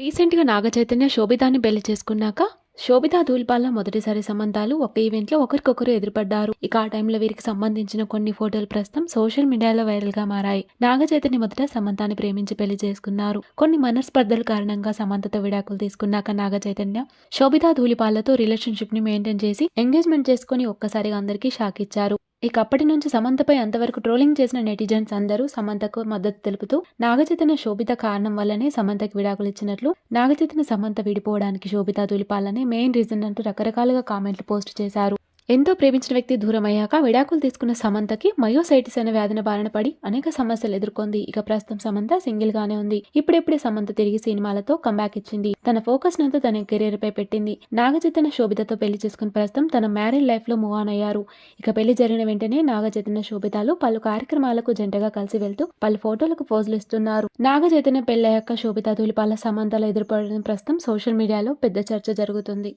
రీసెంట్‌గా నాగ చైతన్య, శోభితాన్ని పెళ్ళి చేసుకున్నాక, శోభిత, ధూళిపాల మొదటిసారి సంబంధాలు ఒక ఈవెంట్‌లో ఒకరికొకరు ఎదురుపడ్డారు. ఇక ఆ టైంలో వీరికి సంబంధించిన కొన్ని ఫోటోలు ప్రస్తుతం సోషల్ మీడియాలో వైరల్గా మారాయి. నాగ చైతన్య మొదట సమంతాన్ని ప్రేమించి పెళ్ళి చేసుకున్నారు. కొన్ని మనస్పర్ధల కారణంగా సమంతతో విడాకులు తీసుకున్నాక నాగ చైతన్య, శోభిత, రిలేషన్షిప్ని మెయింటైన్ చేసి ఎంగేజ్‌మెంట్ చేసుకొని ఒక్కసారిగా అందరికీ షాక్ ఇచ్చారు. ఇక అప్పటి నుంచి సమంతపై అంతవరకు ట్రోలింగ్ చేసిన నెటిజన్స్ అందరూ సమంతకు మద్దతు తెలుపుతూ నాగచైతన్య శోభిత కారణం వల్లనే సమంతకి విడాకులు ఇచ్చినట్లు, నాగచైతన్య సమంత విడిపోవడానికి శోభిత తులిపాలనే మెయిన్ రీజన్ అంటూ రకరకాలుగా కామెంట్లు పోస్ట్ చేశారు. ఎంతో ప్రేమించిన వ్యక్తి దూరమయ్యాక విడాకులు తీసుకున్న సమంతకి మయోసైటిస్ అనే వ్యాధిన బారిన పడి అనేక సమస్యలు ఎదుర్కొంది. ఇక ప్రస్తుతం సమంత సింగిల్ గానే ఉంది. ఇప్పుడిప్పుడే సమంత తిరిగి సినిమాలతో కంబ్యాక్ ఇచ్చింది. తన ఫోకస్ నంతా తన కెరీర్ పై పెట్టింది. నాగచైతన్య శోభితతో పెళ్ళి చేసుకుని ప్రస్తుతం తన మ్యారీడ్ లైఫ్లో మూవ్ ఆన్ అయ్యారు. ఇక పెళ్ళి జరిగిన వెంటనే నాగచైతన్య శోభితాలు పలు కార్యక్రమాలకు జంటగా కలిసి వెళ్తూ పలు ఫోటోలకు పోజులు ఇస్తున్నారు. నాగచైతన్య పెళ్ళయ్యాక శోభిత ధూళిపాల సమంతలు ఎదుర్పడడం ప్రస్తుతం సోషల్ మీడియాలో పెద్ద చర్చ జరుగుతుంది.